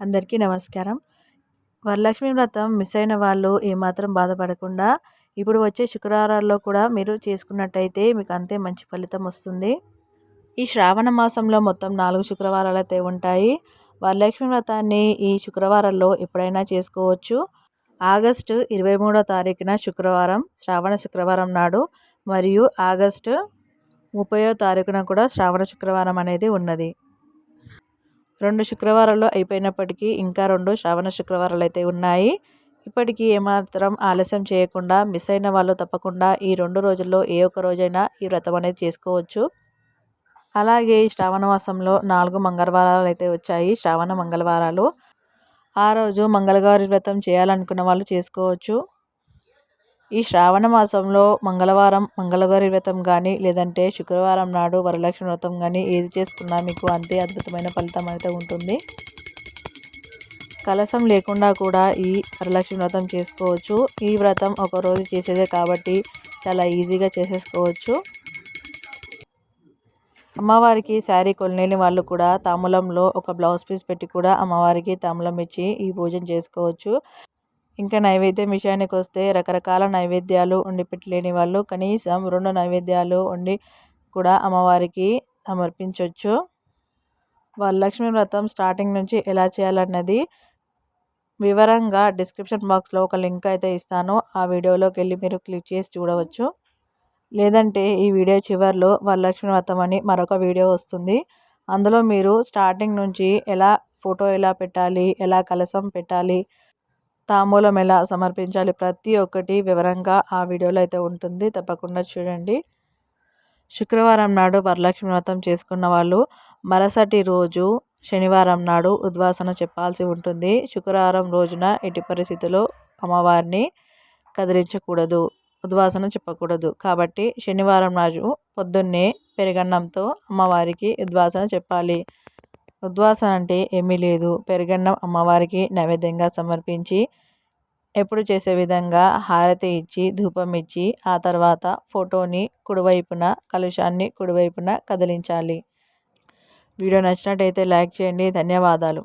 అందరికీ నమస్కారం. వరలక్ష్మి వ్రతం మిస్ అయిన వాళ్ళు ఏమాత్రం బాధపడకుండా ఇప్పుడు వచ్చే శుక్రవారాల్లో కూడా మీరు చేసుకున్నట్టయితే మీకు అంతే మంచి ఫలితం వస్తుంది. ఈ శ్రావణ మాసంలో మొత్తం నాలుగు శుక్రవారాలు అయితే ఉంటాయి. వరలక్ష్మి వ్రతాన్ని ఈ శుక్రవారాల్లో ఎప్పుడైనా చేసుకోవచ్చు. ఆగస్టు ఇరవై మూడో తారీఖున శుక్రవారం శ్రావణ శుక్రవారం నాడు మరియు ఆగస్టు ముప్పయో తారీఖున కూడా శ్రావణ శుక్రవారం అనేది ఉన్నది. రెండు శుక్రవారాలు అయిపోయినప్పటికీ ఇంకా రెండు శ్రావణ శుక్రవారాలు అయితే ఉన్నాయి. ఇప్పటికీ ఏమాత్రం ఆలస్యం చేయకుండా మిస్ అయిన వాళ్ళు తప్పకుండా ఈ రెండు రోజుల్లో ఏ ఒక్క రోజైనా ఈ వ్రతం అనేది చేసుకోవచ్చు. అలాగే శ్రావణ మాసంలో నాలుగు మంగళవారాలు అయితే వచ్చాయి శ్రావణ మంగళవారాలు. ఆ రోజు మంగళగారి వ్రతం చేయాలనుకున్న వాళ్ళు చేసుకోవచ్చు. ఈ శ్రావణ మాసంలో మంగళవారం మంగళగారి వ్రతం కానీ లేదంటే శుక్రవారం నాడు వరలక్ష్మి వ్రతం కానీ ఏది చేసుకున్నా మీకు అంతే అద్భుతమైన ఫలితం అయితే ఉంటుంది. కలసం లేకుండా కూడా ఈ వరలక్ష్మి వ్రతం చేసుకోవచ్చు. ఈ వ్రతం ఒక రోజు చేసేదే కాబట్టి చాలా ఈజీగా చేసేసుకోవచ్చు. అమ్మవారికి శారీ కొనలేని వాళ్ళు కూడా తాములంలో ఒక బ్లౌజ్ పీస్ పెట్టి కూడా అమ్మవారికి తాములం ఇచ్చి ఈ పూజను చేసుకోవచ్చు. ఇంకా నైవేద్యం విషయానికి వస్తే రకరకాల నైవేద్యాలు వండి పెట్టలేని వాళ్ళు కనీసం రెండు నైవేద్యాలు వండి కూడా అమ్మవారికి సమర్పించవచ్చు వరలక్ష్మి వ్రతం స్టార్టింగ్ నుంచి ఎలా చేయాలన్నది వివరంగా డిస్క్రిప్షన్ బాక్స్లో ఒక లింక్ అయితే ఇస్తాను. ఆ వీడియోలోకి వెళ్ళి మీరు క్లిక్ చేసి చూడవచ్చు. లేదంటే ఈ వీడియో చివరిలో వరలక్ష్మి వ్రతం అని మరొక వీడియో వస్తుంది. అందులో మీరు స్టార్టింగ్ నుంచి ఎలా ఫోటో ఎలా పెట్టాలి ఎలా కలసం పెట్టాలి తాంబూలం ఎలా సమర్పించాలి ప్రతి ఒక్కటి వివరంగా ఆ వీడియోలో అయితే ఉంటుంది. తప్పకుండా చూడండి. శుక్రవారం నాడు వరలక్ష్మి వ్రతం చేసుకున్న వాళ్ళు మరుసటి రోజు శనివారం నాడు ఉద్వాసన చెప్పాల్సి ఉంటుంది. శుక్రవారం రోజున ఎట్టి పరిస్థితుల్లో అమ్మవారిని కదిలించకూడదు ఉద్వాసన చెప్పకూడదు. కాబట్టి శనివారం నాడు పొద్దున్నే పెరుగన్నంతో అమ్మవారికి ఉద్వాసన చెప్పాలి. ఉద్వాసన అంటే ఏమీ లేదు. పెరుగన్నం అమ్మవారికి నైవేద్యంగా సమర్పించి ఎప్పుడు చేసే విధంగా హారతి ఇచ్చి ధూపం ఇచ్చి ఆ తర్వాత ఫోటోని కుడివైపున కలుషాన్ని కుడివైపున కదిలించాలి. వీడియో నచ్చినట్టయితే లైక్ చేయండి. ధన్యవాదాలు.